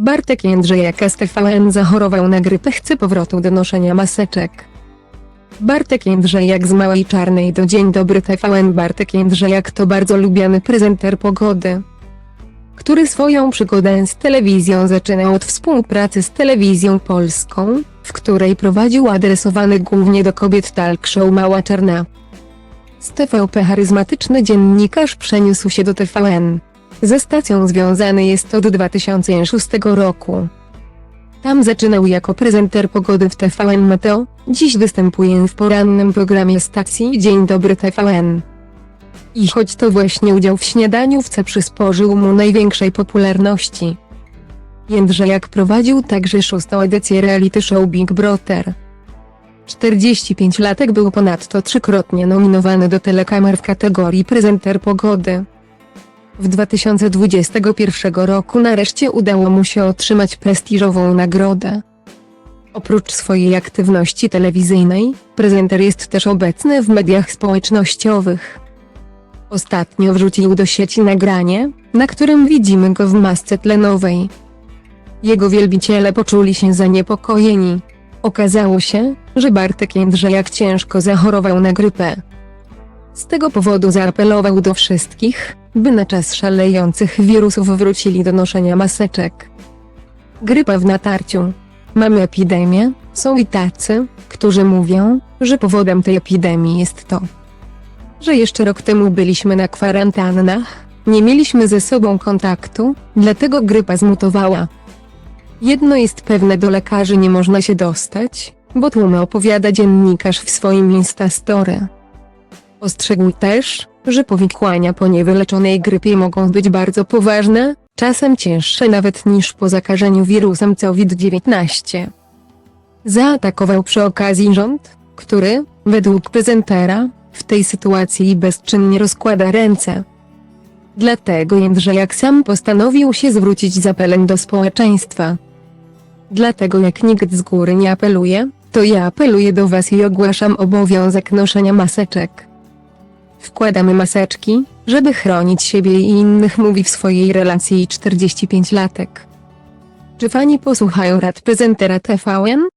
Bartek Jędrzejaka z TVN zachorował na grypę chce powrotu do noszenia maseczek. Bartek Jędrzejak z Małej Czarnej do Dzień Dobry TVN Bartek Jędrzejak to bardzo lubiany prezenter pogody, który swoją przygodę z telewizją zaczynał od współpracy z Telewizją Polską, w której prowadził adresowany głównie do kobiet talk show Mała Czarna. Z TVP charyzmatyczny dziennikarz przeniósł się do TVN. Ze stacją związany jest od 2006 roku. Tam zaczynał jako prezenter pogody w TVN Meteo, dziś występuje w porannym programie stacji Dzień Dobry TVN. I choć to właśnie udział w śniadaniówce przysporzył mu największej popularności. Jędrzejak prowadził także szóstą edycję reality show Big Brother. 45-latek był ponadto trzykrotnie nominowany do telekamer w kategorii prezenter pogody. W 2021 roku nareszcie udało mu się otrzymać prestiżową nagrodę. Oprócz swojej aktywności telewizyjnej, prezenter jest też obecny w mediach społecznościowych. Ostatnio wrzucił do sieci nagranie, na którym widzimy go w masce tlenowej. Jego wielbiciele poczuli się zaniepokojeni. Okazało się, że Bartek Jędrzejak ciężko zachorował na grypę. Z tego powodu zaapelował do wszystkich, by na czas szalejących wirusów wrócili do noszenia maseczek. Grypa w natarciu. Mamy epidemię, są i tacy, którzy mówią, że powodem tej epidemii jest to, że jeszcze rok temu byliśmy na kwarantannach, nie mieliśmy ze sobą kontaktu, dlatego grypa zmutowała. Jedno jest pewne do lekarzy nie można się dostać, bo tłumy opowiada dziennikarz w swoim Instastory. Ostrzegł też, że powikłania po niewyleczonej grypie mogą być bardzo poważne, czasem cięższe nawet niż po zakażeniu wirusem COVID-19. Zaatakował przy okazji rząd, który, według prezentera, w tej sytuacji bezczynnie rozkłada ręce. Dlatego Jędrzejak sam postanowił się zwrócić z apelem do społeczeństwa. Dlatego jak nikt z góry nie apeluje, to ja apeluję do Was i ogłaszam obowiązek noszenia maseczek. Wkładamy maseczki, żeby chronić siebie i innych, mówi w swojej relacji 45-latek. Czy fani posłuchają rad prezentera TVN?